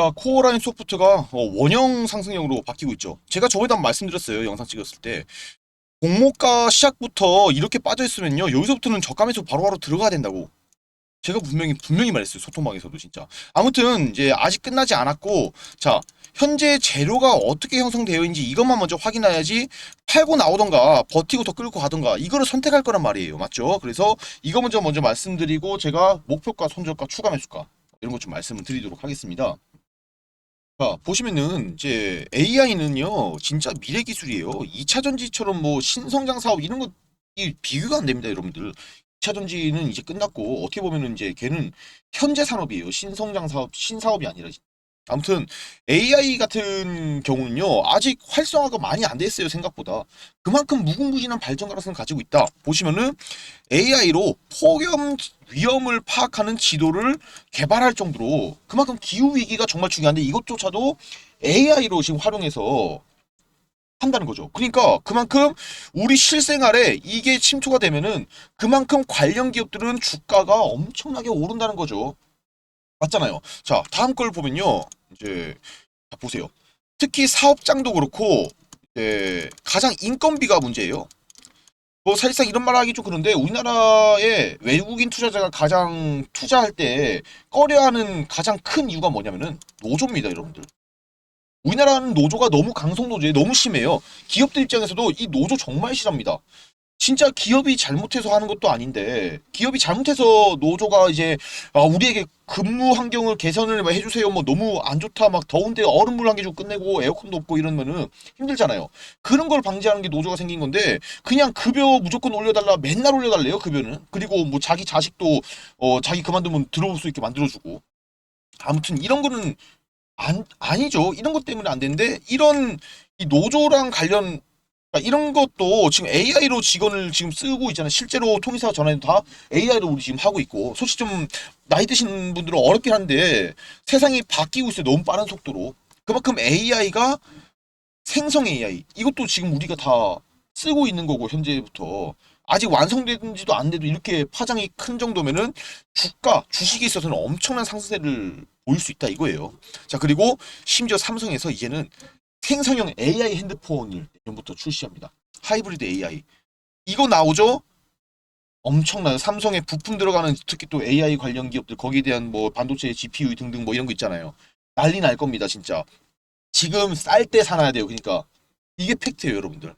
자, 코어라인 소프트가 어, 원형 상승형으로 바뀌고 있죠. 제가 저번에 말씀드렸어요. 영상 찍었을 때. 공모가 시작부터 이렇게 빠져있으면요. 여기서부터는 저감에서 바로바로 들어가야 된다고. 제가 분명히, 분명히 말했어요. 소통방에서도 진짜. 아무튼, 이제 아직 끝나지 않았고, 자, 현재 재료가 어떻게 형성되어 있는지 이것만 먼저 확인해야지 팔고 나오던가 버티고 더 끌고 가던가 이거를 선택할 거란 말이에요. 맞죠? 그래서 이거 먼저 먼저 말씀드리고 제가 목표가, 손절가, 추가 매수가 이런 것 좀 말씀을 드리도록 하겠습니다. 자, 보시면은 이제 AI는요, 진짜 미래 기술이에요. 2차 전지처럼 뭐 신성장 사업 이런 거 이 비교가 안 됩니다, 여러분들. 2차 전지는 이제 끝났고 어떻게 보면은 이제 걔는 현재 산업이에요. 신성장 사업, 신사업이 아니라. 아무튼 AI 같은 경우는요, 아직 활성화가 많이 안 됐어요, 생각보다. 그만큼 무궁무진한 발전 가능성을 가지고 있다. 보시면은 AI로 폭염 위험을 파악하는 지도를 개발할 정도로 그만큼 기후 위기가 정말 중요한데 이것조차도 AI로 지금 활용해서 한다는 거죠. 그러니까 그만큼 우리 실생활에 이게 침투가 되면은 그만큼 관련 기업들은 주가가 엄청나게 오른다는 거죠. 맞잖아요. 자, 다음 걸 보면요. 이제 자, 보세요. 특히 사업장도 그렇고 이제 가장 인건비가 문제예요. 뭐 사실상 이런 말 하기 좀 그런데 우리나라의 외국인 투자자가 가장 투자할 때 꺼려하는 가장 큰 이유가 뭐냐면은 노조입니다, 여러분들. 우리나라는 노조가 너무 강성 노조에 너무 심해요. 기업들 입장에서도 이 노조 정말 싫어합니다. 진짜 기업이 잘못해서 하는 것도 아닌데 기업이 잘못해서 노조가 이제 아, 우리에게 근무 환경을 개선을 막 해주세요. 뭐 너무 안 좋다. 막 더운데 얼음물 한 개 주고 끝내고 에어컨도 없고 이러면은 힘들잖아요. 그런 걸 방지하는 게 노조가 생긴 건데 그냥 급여 무조건 올려달라 맨날 올려달래요 급여는. 그리고 뭐 자기 자식도 어 자기 그만두면 들어올 수 있게 만들어주고. 아무튼 이런 거는 안 아니죠. 이런 것 때문에 안 되는데 이런 이 노조랑 관련 그러니까 이런 것도 지금 AI로 직원을 지금 쓰고 있잖아요. 실제로 통일사 전화에도 다 AI로 우리 지금 하고 있고. 솔직히 좀 나이 드신 분들은 어렵긴 한데 세상이 바뀌고 있어요. 너무 빠른 속도로. 그만큼 AI가 생성 AI. 이것도 지금 우리가 다 쓰고 있는 거고 현재부터. 아직 완성된지도 안 돼도 이렇게 파장이 큰 정도면은 주가, 주식에 있어서는 엄청난 상승세를 보일 수 있다 이거예요. 자, 그리고 심지어 삼성에서 이제는 생성형 AI 핸드폰을 내년부터 출시합니다. 하이브리드 AI. 이거 나오죠? 엄청나요. 삼성에 부품 들어가는 특히 또 AI 관련 기업들 거기에 대한 뭐 반도체 GPU 등등 뭐 이런 거 있잖아요. 난리 날 겁니다, 진짜. 지금 쌀 때 사놔야 돼요. 그러니까 이게 팩트예요, 여러분들.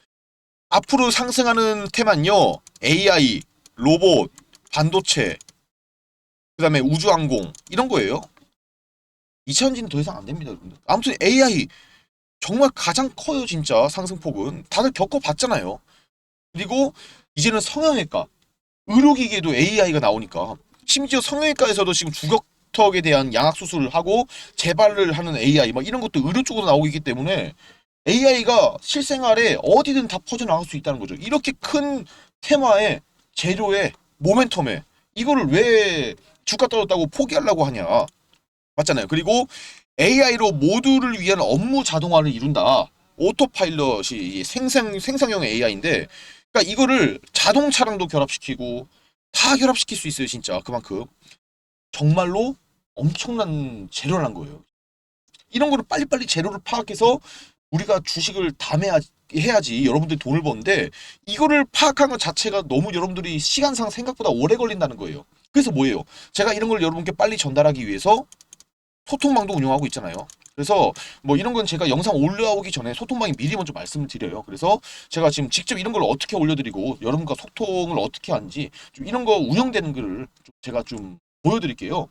앞으로 상승하는 테만요. AI, 로봇, 반도체, 그다음에 우주항공 이런 거예요. 2차전지는 더 이상 안 됩니다, 여러분들. 아무튼 AI 정말 가장 커요, 진짜 상승폭은. 다들 겪어봤잖아요. 그리고 이제는 성형외과, 의료기기에도 AI가 나오니까 심지어 성형외과에서도 지금 주걱턱에 대한 양악 수술을 하고 재발을 하는 AI 막 이런 것도 의료 쪽으로 나오고 있기 때문에 AI가 실생활에 어디든 다 퍼져나갈 수 있다는 거죠. 이렇게 큰 테마에 재료에 모멘텀에 이거를 왜 주가 떨어졌다고 포기하려고 하냐. 맞잖아요. 그리고 AI로 모두를 위한 업무 자동화를 이룬다. 오토파일럿이 이 생성 생성형 AI인데, 그러니까 이거를 자동차랑도 결합시키고 다 결합시킬 수 있어요, 진짜 그만큼 정말로 엄청난 재료란 거예요. 이런 거를 빨리빨리 재료를 파악해서 우리가 주식을 담해야 해야지 여러분들이 돈을 버는데 이거를 파악한 것 자체가 너무 여러분들이 시간상 생각보다 오래 걸린다는 거예요. 그래서 뭐예요? 제가 이런 걸 여러분께 빨리 전달하기 위해서 소통방도 운영하고 있잖아요. 그래서 뭐 이런 건 제가 영상 올라오기 전에 소통방에 미리 먼저 말씀을 드려요. 그래서 제가 지금 직접 이런 걸 어떻게 올려드리고 여러분과 소통을 어떻게 하는지 좀 이런 거 운영되는 거를 좀 제가 좀 보여드릴게요.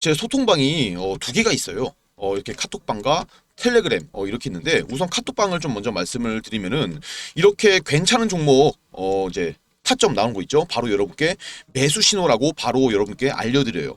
제 소통방이 어, 두 개가 있어요. 어, 이렇게 카톡방과 텔레그램 어, 이렇게 있는데 우선 카톡방을 좀 먼저 말씀을 드리면은 이렇게 괜찮은 종목 어, 이제 타점 나온 거 있죠. 바로 여러분께 매수 신호라고 바로 여러분께 알려드려요.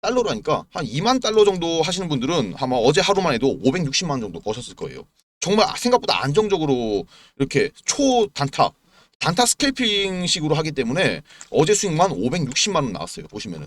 달러로 하니까 한 2만 달러 정도 하시는 분들은 아마 어제 하루만 해도 560만 원 정도 버셨을 거예요. 정말 생각보다 안정적으로 이렇게 초단타 단타 스캘핑식으로 하기 때문에 어제 수익만 560만 원 나왔어요. 보시면은.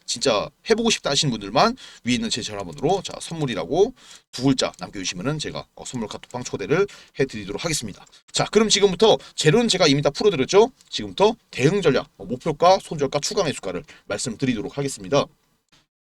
진짜 해보고 싶다 하시는 분들만 위에 있는 제 전화번호로 자 선물이라고 두 글자 남겨주시면은 제가 어, 선물 카톡방 초대를 해드리도록 하겠습니다. 자 그럼 지금부터 재료는 제가 이미 다 풀어드렸죠. 지금부터 대응 전략, 어, 목표가, 손절가, 추가 매수가를 말씀드리도록 하겠습니다.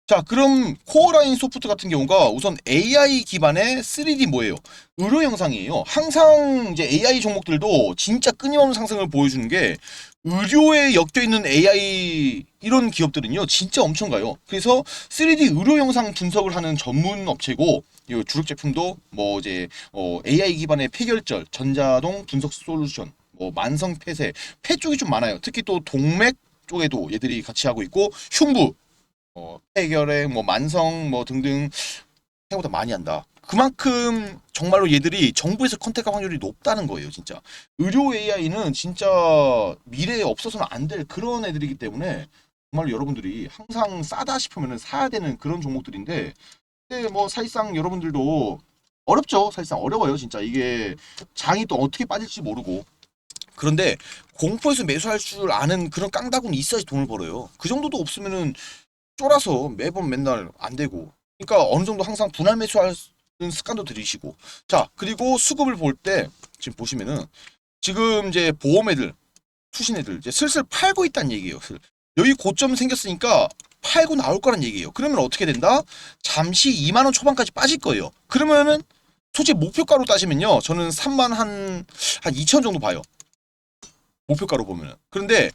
자, 그럼 코어라인 소프트 같은 경우가 우선 AI 기반의 3D 뭐예요? 의료 영상이에요. 항상 이제 AI 종목들도 진짜 끊임없는 상승을 보여주는 게 의료에 엮여 있는 AI 이런 기업들은요, 진짜 엄청 가요. 그래서 3D 의료 영상 분석을 하는 전문 업체고, 이 주력 제품도 뭐 이제 어, AI 기반의 폐결절, 전자동 분석 솔루션, 뭐 만성 폐쇄, 폐 쪽이 좀 많아요. 특히 또 동맥 쪽에도 얘들이 같이 하고 있고, 흉부, 어, 폐결핵, 뭐 만성 뭐 등등 생각보다 많이 한다. 그만큼 정말로 얘들이 정부에서 컨택할 확률이 높다는 거예요, 진짜. 의료 AI는 진짜 미래에 없어서는 안 될 그런 애들이기 때문에 정말로 여러분들이 항상 싸다 싶으면 사야 되는 그런 종목들인데, 근데 뭐 사실상 여러분들도 어렵죠. 사실상 어려워요, 진짜. 이게 장이 또 어떻게 빠질지 모르고. 그런데 공포에서 매수할 줄 아는 그런 깡다구는 있어야지 돈을 벌어요. 그 정도도 없으면은 쫄아서 매번 맨날 안 되고 그러니까 어느 정도 항상 분할 매수할 습관도 들이시고 자 그리고 수급을 볼 때 지금 보시면은 지금 이제 보험 애들 투신 애들 이제 슬슬 팔고 있다는 얘기예요. 슬- 여기 고점 생겼으니까 팔고 나올 거란 얘기예요. 그러면 어떻게 된다? 잠시 2만 원 초반까지 빠질 거예요. 그러면은 솔직히 목표가로 따지면요. 저는 3만 한, 한 2천 정도 봐요. 목표가로 보면은. 그런데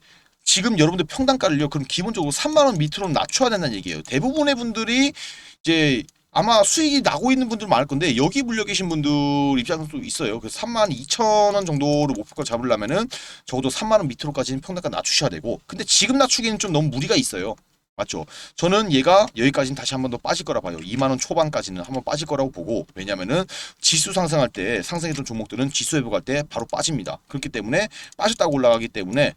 지금 여러분들 평단가를요. 그럼 기본적으로 3만 원 밑으로 낮춰야 된다는 얘기예요. 대부분의 분들이 이제 아마 수익이 나고 있는 분들 많을 건데 여기 물려 계신 분들 입장도 있어요. 그래서 3만 2천 원 정도로 목표가 잡으려면은 적어도 3만 원 밑으로까지는 평단가 낮추셔야 되고 근데 지금 낮추기는 좀 너무 무리가 있어요. 맞죠? 저는 얘가 여기까지는 다시 한 번 더 빠질 거라 봐요. 2만 원 초반까지는 한번 빠질 거라고 보고 왜냐면은 지수 상승할 때 상승했던 종목들은 지수 회복할 때 바로 빠집니다. 그렇기 때문에 빠졌다고 올라가기 때문에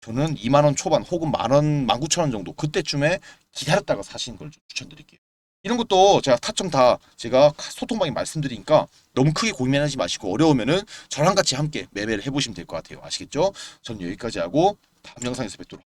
저는 2만 원 초반 혹은 만 원, 19,000원 정도 그때쯤에 기다렸다가 사시는 걸좀 추천드릴게요. 이런 것도 제가 타점 다 제가 소통방에 말씀드리니까 너무 크게 고민하지 마시고 어려우면은 저랑 같이 함께 매매를 해보시면 될 것 같아요. 아시겠죠? 전 여기까지 하고 다음 영상에서 뵙도록